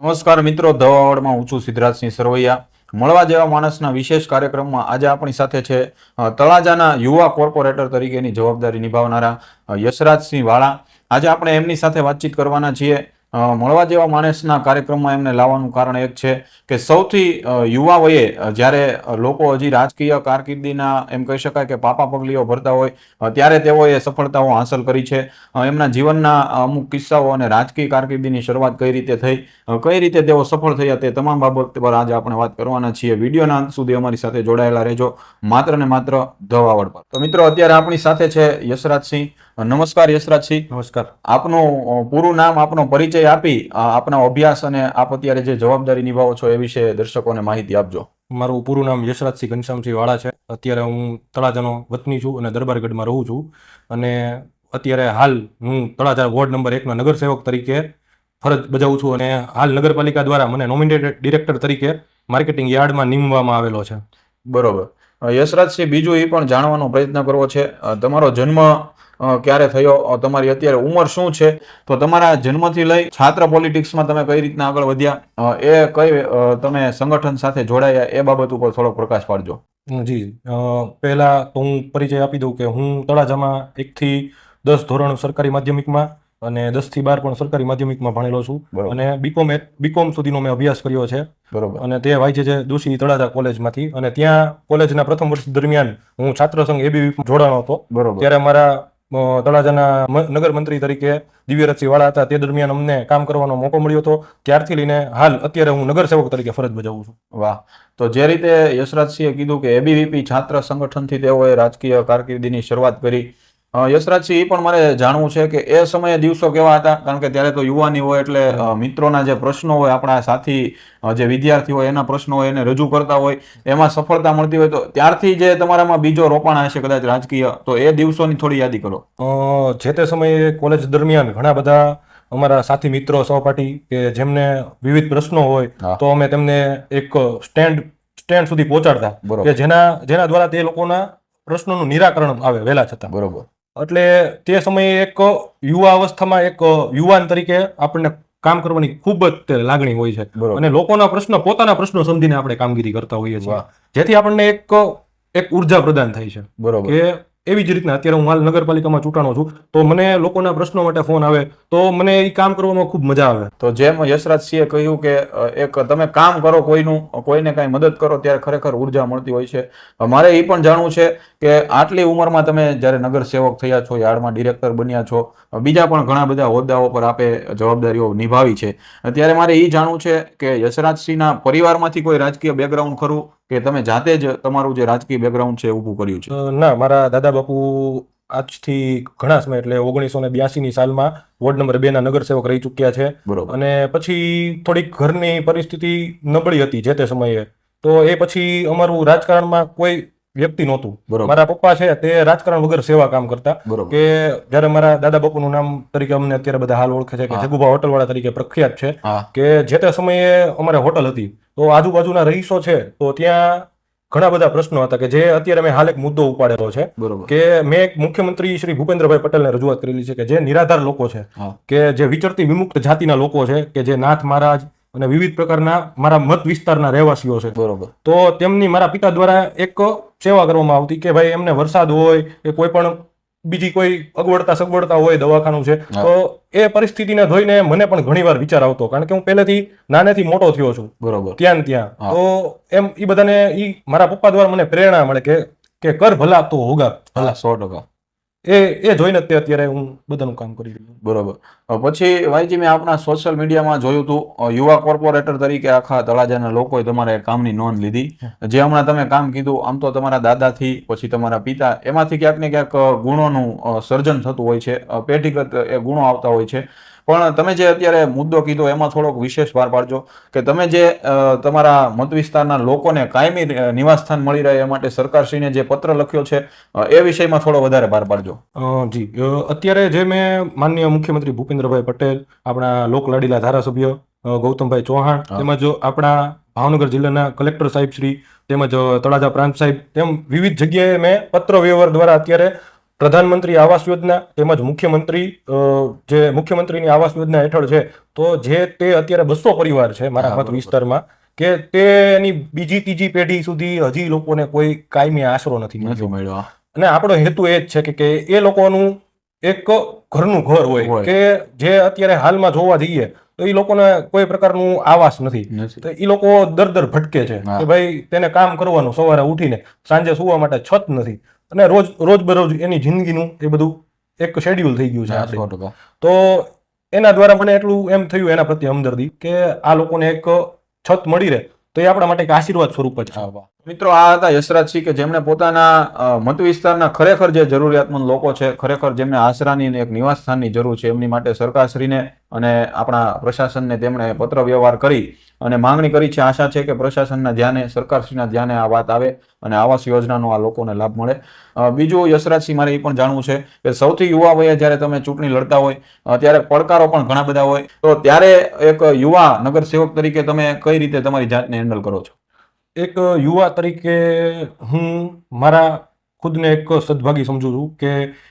નમસ્કાર મિત્રો ધવાવડમાં હું છું સિદ્ધરાજસિંહ સરવૈયા. મળવા જેવા માણસના વિશેષ કાર્યક્રમમાં આજે આપણી સાથે છે તળાજાના યુવા કોર્પોરેટર તરીકેની જવાબદારી નિભાવનારા યશરાજસિંહ વાળા. આજે આપણે એમની સાથે વાતચીત કરવાના છીએ. મળવા જેવા માણસના કાર્યક્રમમાં એમને લાવવાનું કારણ એક છે કે સૌથી યુવા વયે જ્યારે લોકો હજી રાજકીય કારકિર્દીના એમ કહી શકાય કે પાપા પગલીઓ ભરતા હોય ત્યારે તેઓએ સફળતાઓ હાંસલ કરી છે. એમના જીવનના અમુક કિસ્સાઓ અને રાજકીય કારકિર્દીની શરૂઆત કઈ રીતે થઈ કઈ રીતે તેઓ સફળ થયા તે તમામ બાબત પર આજે આપણે વાત કરવાના છીએ. વિડીયોના અંત સુધી અમારી સાથે જોડાયેલા રહેજો. માત્ર ને માત્ર ધવાવડ પર તો મિત્રો, અત્યારે આપણી સાથે છે યશરાજસિંહ. નમસ્કાર યશરાજસિંહ. નમસ્કાર. આપનું પૂરું નામ આપનો પરિચય આપી આપના અભ્યાસ અને આપ અત્યારે જે જવાબદારી નિભાવો છો એ વિશે દર્શકોને માહિતી આપજો. મારું પૂરું નામ યશરાજસિંહ ઘનશ્યામસિંહ વાળા છે. અત્યારે હું તળાજાનો વતની છું અને દરબારગઢમાં રહું છું. અને અત્યારે હાલ હું તળાજા વોર્ડ નંબર એકના નગરસેવક તરીકે ફરજ બજાવું છું અને હાલ નગરપાલિકા દ્વારા મને નોમિનેટેડ ડિરેક્ટર તરીકે માર્કેટિંગ યાર્ડમાં નીમવામાં આવેલો છે. બરોબર. યશરાજસિંહ બીજું એ પણ જાણવાનો પ્રયત્ન કરવો છે. તમારો જન્મ ક્યારે થયો? તમારી અત્યારે ઉંમર શું છે? તો તમારા જન્મથી લઈ છાત્ર પોલિટિક્સમાં તમે કઈ રીતના આગળ વધ્યા? એ કઈ તમે સંગઠન સાથે જોડાયા? એ બાબત ઉપર થોડો પ્રકાશ પાડજો. જી. પહેલા તો હું પરિચય આપી દઉં કે હું તળાજામાં એકથી દસ ધોરણ સરકારી માધ્યમિકમાં અને દસથી બાર પણ સરકારી માધ્યમિકમાં ભણેલો છું. અને બીકોમ બીકોમ સુધીનો મેં અભ્યાસ કર્યો છે. બરોબર. અને તે વાય છે દોશી તળાજા કોલેજમાંથી. અને ત્યાં કોલેજના પ્રથમ વર્ષ દરમિયાન હું છાત્ર સંઘ એબીવી જોડાણો હતો. બરોબર. ત્યારે મારા તળાજાના નગર મંત્રી તરીકે દિવ્યરથસિંહ વાળા હતા. તે દરમિયાન અમને કામ કરવાનો મોકો મળ્યો હતો. ત્યારથી લઈને હાલ અત્યારે હું નગર સેવક તરીકે ફરજ બજાવું છું. વાહ. તો જે રીતે યશરાજસિંહે કીધું કે એબીવીપી છાત્ર સંગઠનથી તેઓએ રાજકીય કારકિર્દીની શરૂઆત કરી યશરાજસિંહ એ પણ મારે જાણવું છે કે એ સમયે દિવસો કેવા હતા? કારણ કે ત્યારે તો યુવાની હોય એટલે મિત્રોના જે પ્રશ્નો હોય આપણા સાથી જે વિદ્યાર્થી હોય એના પ્રશ્નો હોય એને રજૂ કરતા હોય એમાં સફળતા મળતી હોય તો ત્યારથી જે તમારામાં બીજો રોપાણ હશે કદાચ રાજકીય તો એ દિવસોની થોડી યાદી કરો. જે તે સમયે કોલેજ દરમિયાન ઘણા બધા અમારા સાથી મિત્રો સહપાઠી કે જેમને વિવિધ પ્રશ્નો હોય તો અમે તેમને એક સ્ટેન્ડ સ્ટેન્ડ સુધી પહોંચાડતા કે જેના જેના દ્વારા તે લોકોના પ્રશ્નોનું નિરાકરણ આવે વહેલા છતાં. બરોબર. એટલે તે સમયે એક યુવા અવસ્થામાં એક યુવાન તરીકે આપણને કામ કરવાની ખૂબ જ તે લાગણી હોય છે. અને લોકોના પ્રશ્ન પોતાના પ્રશ્નો સમજીને આપણે કામગીરી કરતા હોઈએ છીએ. જેથી આપણને એક એક ઊર્જા પ્રદાન થાય છે. બરોબર. કે એવી જ રીતના અત્યારે હું હાલ નગરપાલિકામાં ચૂંટાણો છું, તો મને લોકોના પ્રશ્નો માટે ફોન આવે, તો મને એ કામ કરવામાં ખૂબ મજા આવે. તો જેમ યશરાજ સિંહે કહ્યું કે એક તમે કામ કરો કોઈનું, કોઈને કાંઈ મદદ કરો ત્યારે ખરેખર ઊર્જા મળતી હોય છે. મારે એ પણ જાણવું છે કે આટલી ઉંમરમાં તમે જ્યારે નગરસેવક થયા છો, યાર્ડમાં ડિરેક્ટર બન્યા છો બીજા પણ ઘણા બધા હોદ્દાઓ પર આપે જવાબદારીઓ નિભાવી છે. ત્યારે મારે એ જાણવું છે કે યશરાજસિંહના પરિવારમાંથી કોઈ રાજકીય બેકગ્રાઉન્ડ ખરું? કે તમે જાતે જ તમારું જે રાજકીય બેકગ્રાઉન્ડ છે ઊભું કર્યું છે? ના મારા દાદા બાપુ આજથી ઘણા સમય એટલે ઓગણીસો ને બ્યાસીની સાલમાં વોર્ડ નંબર બે ના નગરસેવક રહી ચૂક્યા છે. બરોબર. અને પછી થોડીક ઘરની પરિસ્થિતિ નબળી હતી જે તે સમયે. તો એ પછી અમારું રાજકારણમાં કોઈ વ્યક્તિ નહોતું. મારા પપ્પા છે તે રાજકારણ વગર સેવા કામ કરતા કે જ્યારે મારા દાદા બાપુનું નામ તરીકે અમને અત્યારે બધા હાલ ઓળખે છે કે જગુભા હોટલ હોટલવાળા તરીકે પ્રખ્યાત છે કે જે તે સમયે અમારે હોટલ હતી. તો આજુબાજુના રહીશો છે તો ત્યાં ઘણા બધા પ્રશ્નો હતા કે જે અત્યારે મેં હાલ એક મુદ્દો ઉપાડેલો છે કે મેં એક મુખ્યમંત્રી શ્રી ભૂપેન્દ્રભાઈ પટેલને રજૂઆત કરેલી છે કે જે નિરાધાર લોકો છે કે જે વિચરતી વિમુક્ત જાતિના લોકો છે કે જે નાથ મહારાજ અને વિવિધ પ્રકારના મારા મત વિસ્તારના રહેવાસીઓ છે. બરોબર. તો તેમની મારા પિતા દ્વારા એક સેવા કરવામાં આવતી કે ભાઈ એમને વરસાદ હોય કે કોઈ પણ બીજી કોઈ અગવડતા સગવડતા હોય દવાખાનું છે તો એ પરિસ્થિતિને જોઈને મને પણ ઘણીવાર વિચાર આવતો કારણ કે હું પહેલેથી નાનેથી મોટો થયો છું. બરોબર. ત્યાં ત્યાં. તો એમ એ બધાને એ મારા પપ્પા દ્વારા મને પ્રેરણા મળે કે કે કર ભલા તો હોગા. ભલા. સો ટકા. એ એ જોઈને તે અત્યારે હું બધાનું કામ કરી રહ્યો. બરોબર. પછી વાયજી મેં આપણા સોશિયલ મીડિયામાં જોયું હતું યુવા કોર્પોરેટર તરીકે આખા તળાજાના લોકોએ તમારે કામની નોંધ લીધી. જે હમણાં તમે કામ કીધું આમ તો તમારા દાદાથી પછી તમારા પિતા એમાંથી ક્યાંક ને ક્યાંક ગુણોનું સર્જન થતું હોય છે. પેઢીગત એ ગુણો આવતા હોય છે. પણ તમે જે અત્યારે મુદ્દો કીધો એમાં થોડોક વિશેષ ભાર પાડજો કે તમે જે તમારા મત વિસ્તારના લોકોને કાયમી નિવાસસ્થાન મળી રહે એ માટે સરકારશ્રીને જે પત્ર લખ્યો છે એ વિષયમાં થોડો વધારે ભાર પાડજો. જી. અત્યારે જે મેં માનનીય મુખ્યમંત્રી ભૂપેન્દ્રભાઈ પટેલ આપણા લોકલાડીલા ધારાસભ્ય ગૌતમભાઈ ચૌહાણ તેમજ આપણા ભાવનગર જિલ્લાના કલેક્ટર સાહેબ શ્રી તેમજ તળાજા પ્રાંત સાહેબ તેમ વિવિધ જગ્યાએ મેં પત્ર વ્યવહાર દ્વારા અત્યારે પ્રધાનમંત્રી આવાસ યોજના તેમજ મુખ્યમંત્રી જે મુખ્યમંત્રીની આવાસ યોજના હેઠળ છે તો જે તે અત્યારે બસો પરિવાર છે મારા મત વિસ્તારમાં કે તેની બીજી ત્રીજી પેઢી સુધી હજી લોકોને કોઈ કાયમી આશરો નથી મળ્યો. અને આપણો હેતુ એ જ છે કે એ લોકોનું એક ઘરનું ઘર હોય. કે જે અત્યારે હાલમાં જોવા જઈએ તો એ લોકોને કોઈ પ્રકારનું આવાસ નથી. નથી. તો એ લોકો દર દર ભટકે છે કે ભાઈ તેને કામ કરવાનું સવારે ઉઠીને સાંજે સુવા માટે છત નથી. અને રોજ રોજ બરોજ એની જિંદગીનું એ બધું એક શેડ્યુલ થઈ ગયું છે આપણે. તો એના દ્વારા મને એટલું એમ થયું એના પ્રત્યે હમદર્દી કે આ લોકોને એક છત મળી રહે તો એ આપણા માટે એક આશીર્વાદ સ્વરૂપ જ છે. મિત્રો આ હતા યશરાજસિંહ કે જેમણે પોતાના મત વિસ્તારના ખરેખર જે જરૂરિયાતમંદ લોકો છે ખરેખર જેમને આશરાની એક નિવાસ સ્થાનની જરૂર છે એમની માટે સરકારશ્રીને અને આપણા પ્રશાસનને તેમણે પત્ર વ્યવહાર કરી અને માંગણી કરી છે આશા છે કે પ્રશાસનના ધ્યાને સરકારશ્રીના ધ્યાને આ વાત આવે અને આવાસ યોજનાનો આ લોકોને લાભ મળે. બીજું યશરાજસિંહ મારે એ પણ જાણવું છે કે સૌથી યુવા વયે જ્યારે તમે ચૂંટણી લડતા હોય ત્યારે પડકારો પણ ઘણા બધા હોય. તો ત્યારે એક યુવા નગરસેવક તરીકે તમે કઈ રીતે તમારી જાતને હેન્ડલ કરો છો? એક યુવા તરીકે હું મારા ખુદને એક સદભાગી સમજુ છું કે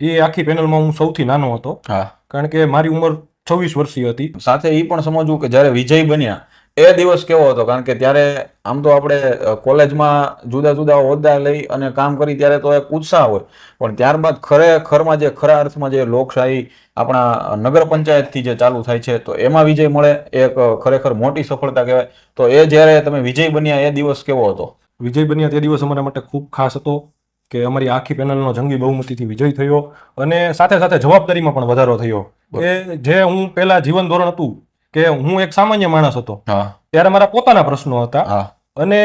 એ આખી પેનલમાં હું સૌથી નાનો હતો. કારણ કે મારી ઉંમર છવ્વીસ વર્ષની હતી. સાથે એ પણ સમજવું કે જ્યારે વિજય બન્યા એ દિવસ કેવો હતો? કારણ કે ત્યારે આમ તો આપણે કોલેજમાં જુદા જુદા હોદ્દા લઈ અને કામ કરી ત્યારે તો એક ઉત્સાહ હોય. પણ ત્યારબાદ ખરેખરમાં જે ખરા અર્થમાં જે લોકશાહી આપણા નગર પંચાયતથી જે ચાલુ થાય છે તો એમાં વિજય મળે એ એક ખરેખર મોટી સફળતા કહેવાય. તો એ જ્યારે તમે વિજય બન્યા એ દિવસ કેવો હતો? વિજય બન્યા તે દિવસ અમારા માટે ખૂબ ખાસ હતો કે અમારી આખી પેનલનો જંગી બહુમતીથી વિજય થયો અને સાથે સાથે જવાબદારીમાં પણ વધારો થયો. કે જે હું પહેલા જીવન ધોરણ હતું કે હું એક સામાન્ય માણસ હતો. ત્યારે મારા પોતાના પ્રશ્નો હતા અને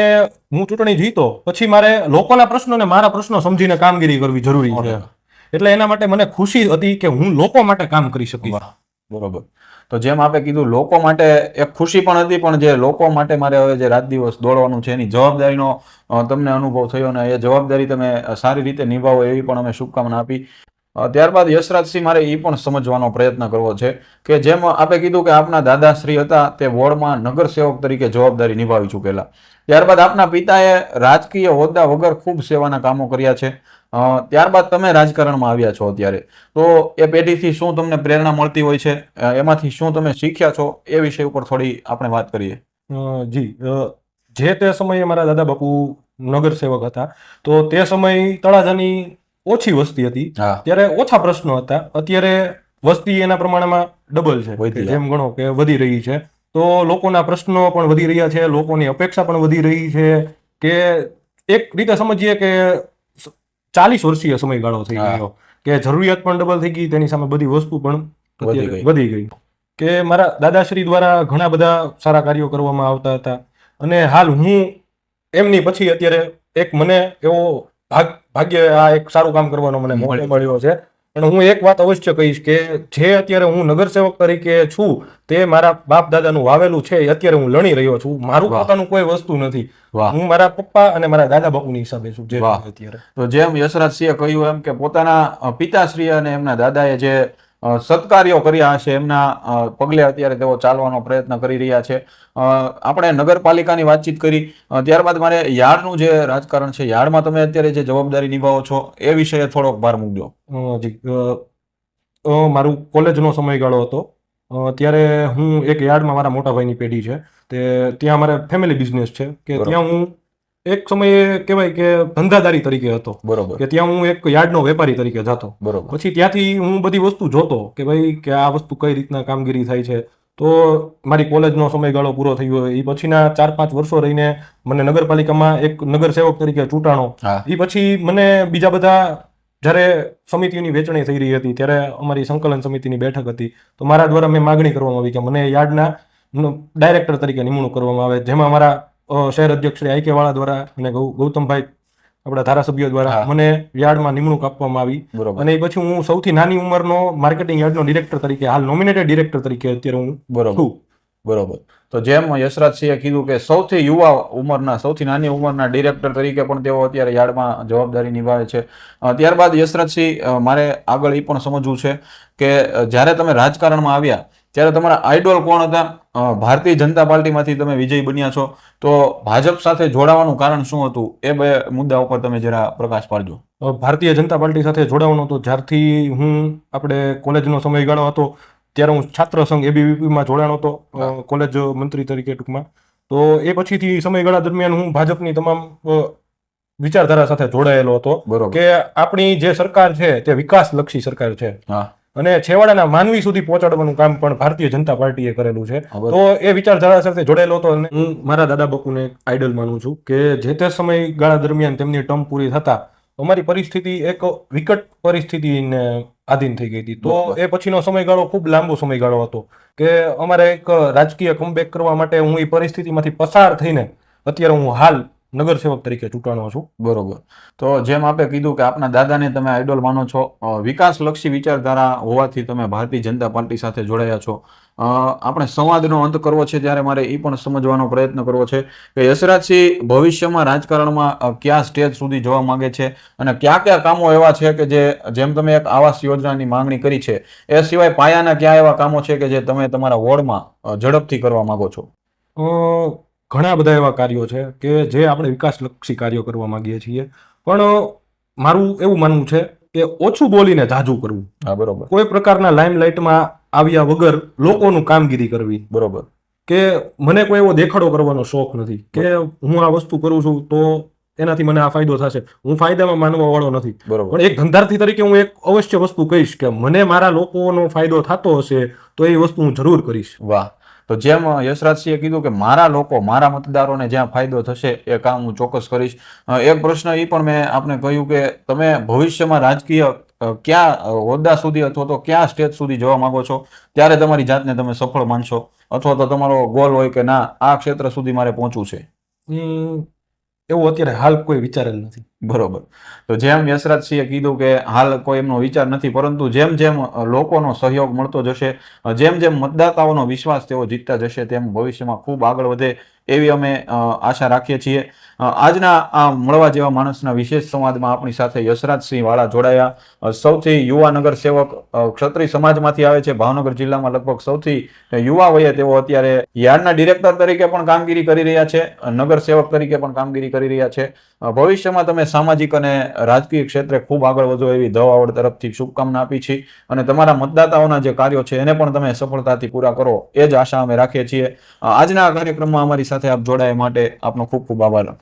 હું ચૂંટણી જીતો પછી મારે લોકોના પ્રશ્નો અને મારા પ્રશ્નો સમજીને કામગીરી કરવી જરૂરી છે. એટલે એના માટે મને ખુશી હતી કે હું લોકો માટે કામ કરી શકીશ. બરોબર. તો જેમ આપે કીધું લોકો માટે એક ખુશી પણ હતી પણ જે લોકો માટે મારે હવે જે રાત દિવસ દોડવાનું છે એની જવાબદારીનો તમને અનુભવ થયો અને એ જવાબદારી તમે સારી રીતે નિભાવો એવી પણ અમે શુભકામના આપી. ત્યારબાદ યશરાજસિંહ મારે એ પણ સમજવાનો પ્રયત્ન કરવો છે કે જેમ આપે કીધું કે આપના દાદાશ્રી હતા, તે વોર્ડમાં નગરસેવક તરીકે જવાબદારી નિભાવી ચૂકેલા. ત્યારબાદ આપના પિતાએ રાજકીય હોદ્દા વગર ખૂબ સેવાના કામો કર્યા છે. ત્યારબાદ તમે રાજકારણમાં આવ્યા છો અત્યારે. તો એ પેઢીથી શું તમને પ્રેરણા મળતી હોય છે? એમાંથી શું તમે શીખ્યા છો? એ વિષય ઉપર થોડી આપણે વાત કરીએ. જી. જે તે સમયે મારા દાદા બાપુ નગરસેવક હતા, તો તે સમય તળાજાની ઓછી વસ્તી હતી. ત્યારે ઓછા પ્રશ્નો હતા. અત્યારે વસ્તી એના પ્રમાણમાં ડબલ છે. જેમ ગણો કે વધી રહી છે. તો લોકોના પ્રશ્નો પણ વધી રહ્યા છે. લોકોની અપેક્ષા પણ વધી રહી છે કે એક રીતે સમજીએ કે ચાલીસ વર્ષીય સમયગાળો થઈ ગયો. કે જરૂરિયાત પણ ડબલ થઈ ગઈ. તેની સામે બધી વસ્તુ પણ. વધી ગઈ. કે મારા દાદાશ્રી દ્વારા ઘણા બધા સારા કાર્યો કરવામાં આવતા હતા. અને હાલ હું એમની પછી અત્યારે એક મને એવો ભાગ ભાગ્ય આ એક સારું કામ કરવાનો મને મોકો મળ્યો. છે પણ હું એક વાત અવશ્ય કહીશ કે જે અત્યારે હું નગરસેવક તરીકે છું તે મારા બાપ દાદાનું વાવેલું છે અત્યારે હું લણી રહ્યો છું મારું. પોતાનું કોઈ વસ્તુ નથી હું મારા પપ્પા અને મારા દાદા બાપુની હિસાબે છું જે. અત્યારે તો જેમ યશરાજસિંહે કહ્યું એમ કે પોતાના પિતાશ્રી અને એમના દાદાએ જે સત્કાર્યો કર્યા હશે એમના પગલે અત્યારે તેઓ ચાલવાનો પ્રયત્ન કરી રહ્યા છે. આપણે નગરપાલિકાની વાતચીત કરી. ત્યારબાદ મારે યાર્ડનું જે રાજકારણ છે યાર્ડમાં તમે અત્યારે જે જવાબદારી નિભાવો છો એ વિષયે થોડોક ભાર મૂકજો. જી. મારું કોલેજનો સમયગાળો હતો. ત્યારે હું એક યાર્ડમાં મારા મોટા ભાઈની પેઢી છે. તે ત્યાં મારે ફેમિલી બિઝનેસ છે. કે ત્યાં હું એક સમયે કહેવાય કે ધંધાદારી તરીકે હતો. બરોબર. કે ત્યાં હું એક યાર્ડનો વેપારી તરીકે જતો. બરોબર. પછી ત્યાંથી હું બધી વસ્તુ જોતો કે ભાઈ કે આ વસ્તુ કઈ રીતના કામગીરી થાય છે. તો મારી કોલેજનો સમયગાળો પૂરો થયો એ પછીના ચાર પાંચ વર્ષો રહીને મને નગરપાલિકામાં એક નગરસેવક તરીકે ચૂંટાણો. એ પછી મને બીજા બધા જ્યારે સમિતિઓની વેચણી થઈ રહી હતી ત્યારે અમારી સંકલન સમિતિની બેઠક હતી. તો મારા દ્વારા મેં માગણી કરવામાં આવી કે મને યાર્ડના ડાયરેક્ટર તરીકે નિમણૂક કરવામાં આવે જેમાં મારા શહેર અધ્યક્ષ શ્રી આઈ કે વાળા દ્વારા અને ગૌતમભાઈ આપણા ધારાસભ્યો દ્વારા મને યાર્ડમાં નિમણૂક આપવામાં આવી. અને એ પછી હું સૌથી નાની ઉંમરનો માર્કેટિંગ યાર્ડનો ડિરેક્ટર તરીકે હાલ નોમિનેટેડ ડિરેક્ટર તરીકે અત્યારે હું બરોબર. બરોબર. તો જેમ યશરાજસિંહે કીધું કે સૌથી યુવા ઉંમરના સૌથી નાની ઉંમરના ડિરેક્ટર તરીકે પણ તેઓ અત્યારે યાર્ડમાં જવાબદારી નિભાવે છે. ત્યારબાદ યશરાજસિંહ મારે આગળ એ પણ સમજવું છે કે જ્યારે તમે રાજકારણમાં આવ્યા ત્યારે તમારા આઈડોલ કોણ હતા? ભારતીય જનતા પાર્ટીમાંથી તમે વિજય બન્યા છો તો ભાજપ સાથે જોડાવાનું કારણ શું હતું? એ બે મુદ્દા ઉપર તમે જરા પ્રકાશ પાડજો. ભારતીય જનતા પાર્ટી સાથે જોડાવાનું હતો. જ્યારથી હું આપણે કોલેજનો સમયગાળો હતો ત્યારે હું છાત્ર સંઘ એબીવીપીમાં જોડાણો હતો કોલેજ મંત્રી તરીકે ટૂંકમાં. તો એ પછીથી સમયગાળા દરમિયાન હું ભાજપની તમામ વિચારધારા સાથે જોડાયેલો હતો બરોબર. કે આપણી જે સરકાર છે તે વિકાસલક્ષી સરકાર છે. હા. અને છેવાડાના માનવી સુધી પહોંચાડવાનું કામ પણ ભારતીય જનતા પાર્ટીએ કરેલું છે. તો એ વિચારધારા સાથે જોડેલો હતો અને હું મારા દાદા બાપુને આઈડલ માનું છું કે જે તે સમયગાળા દરમિયાન તેમની ટર્મ પૂરી થતા અમારી પરિસ્થિતિ એક વિકટ પરિસ્થિતિને આધીન થઈ ગઈ હતી. તો એ પછીનો સમયગાળો ખૂબ લાંબો સમયગાળો હતો કે અમારે એક રાજકીય કમબેક કરવા માટે હું એ પરિસ્થિતિમાંથી પસાર થઈને અત્યારે હું હાલ નગરસેવક તરીકે ચૂંટાણો છું. બરોબર. તો જેમ આપે કીધું કે આપના દાદાને તમે આઈડોલ માનો છો વિકાસલક્ષી વિચારધારા હોવાથી તમે ભારતીય જનતા પાર્ટી સાથે જોડાયા છો. આપણે સંવાદનો અંત કરવો છે ત્યારે મારે એ પણ સમજવાનો પ્રયત્ન કરવો છે કે યશરાજસિંહ ભવિષ્યમાં રાજકારણમાં કયા સ્ટેજ સુધી જવા માંગે છે અને કયા કયા કામો એવા છે કે જે જેમ તમે એક આવાસ યોજનાની માંગણી કરી છે એ સિવાય પાયાના કયા એવા કામો છે કે જે તમે તમારા વોર્ડમાં ઝડપથી કરવા માંગો છો? ઘણા બધા એવા કાર્યો છે કે જે આપણે વિકાસલક્ષી કાર્યો કરવા માંગીએ છીએ. પણ મારું એવું માનવું છે કે ઓછું બોલીને જાજુ કરવું. હા બરોબર. કોઈ પ્રકારના લાઇમલાઇટમાં આવ્યા વગર લોકોનું કામગીરી કરવી. બરોબર. કે મને કોઈ એવો દેખાડો કરવાનો શોખ નથી. કે હું આ વસ્તુ કરું છું તો એનાથી મને આ ફાયદો થશે. હું ફાયદામાં માનવા વાળો નથી. બરોબર. પણ એક ધંધાર્થી તરીકે હું એક અવશ્ય વસ્તુ કહીશ કે મને મારા લોકોનો ફાયદો થતો હશે તો એ વસ્તુ હું જરૂર કરીશ. વાહ. તો જેમ યશરાજસિંહે કીધું કે મારા લોકો, મારા મતદારોને જ્યાં ફાયદો થશે એ કામ હું ચોક્કસ કરીશ. એક પ્રશ્ન એ પણ મેં આપને કહ્યું કે તમે ભવિષ્યમાં રાજકીય ક્યાં હોદ્દા સુધી અથવા તો ક્યાં સ્ટેજ સુધી જવા માંગો છો? ત્યારે તમારી જાતને તમે સફળ માનશો. અથવા તો તમારો ગોલ હોય કે ના, આ ક્ષેત્ર સુધી મારે પહોંચવું છે? એવું અત્યારે હાલ કોઈ વિચારેલ નથી. બરોબર. તો જેમ યશરાજસિંહે કીધું કે હાલ કોઈ એમનો વિચાર નથી, પરંતુ જેમ જેમ લોકોનો સહયોગ મળતો જશે જેમ જેમ મતદાતાઓનો વિશ્વાસ તેઓ જીતતા જશે, તેમ ભવિષ્યમાં ખૂબ આગળ વધે એવી અમે આશા રાખીએ છીએ. આજના આ મળવા જેવા માણસના વિશેષ સંવાદમાં આપણી સાથે યશરાજસિંહ વાળા જોડાયા. સૌથી યુવા નગર સેવક ક્ષત્રિય સમાજમાંથી આવે છે. ભાવનગર જિલ્લામાં લગભગ સૌથી યુવા વયે તેઓ અત્યારે યાર્ડના ડિરેક્ટર તરીકે પણ કામગીરી કરી રહ્યા છે. નગર સેવક તરીકે પણ કામગીરી કરી રહ્યા છે. ભવિષ્યમાં તમે સામાજિક અને રાજકીય ક્ષેત્રે ખૂબ આગળ વધો એવી દવાવડ તરફથી શુભકામના આપી છે. અને તમારા મતદાતાઓના જે કાર્યો છે એને પણ તમે સફળતાથી પૂરા કરો. એ જ આશા અમે રાખીએ છીએ. આજના કાર્યક્રમમાં અમારી સાથે આપ જોડાયા માટે આપનો ખૂબ ખૂબ આભાર.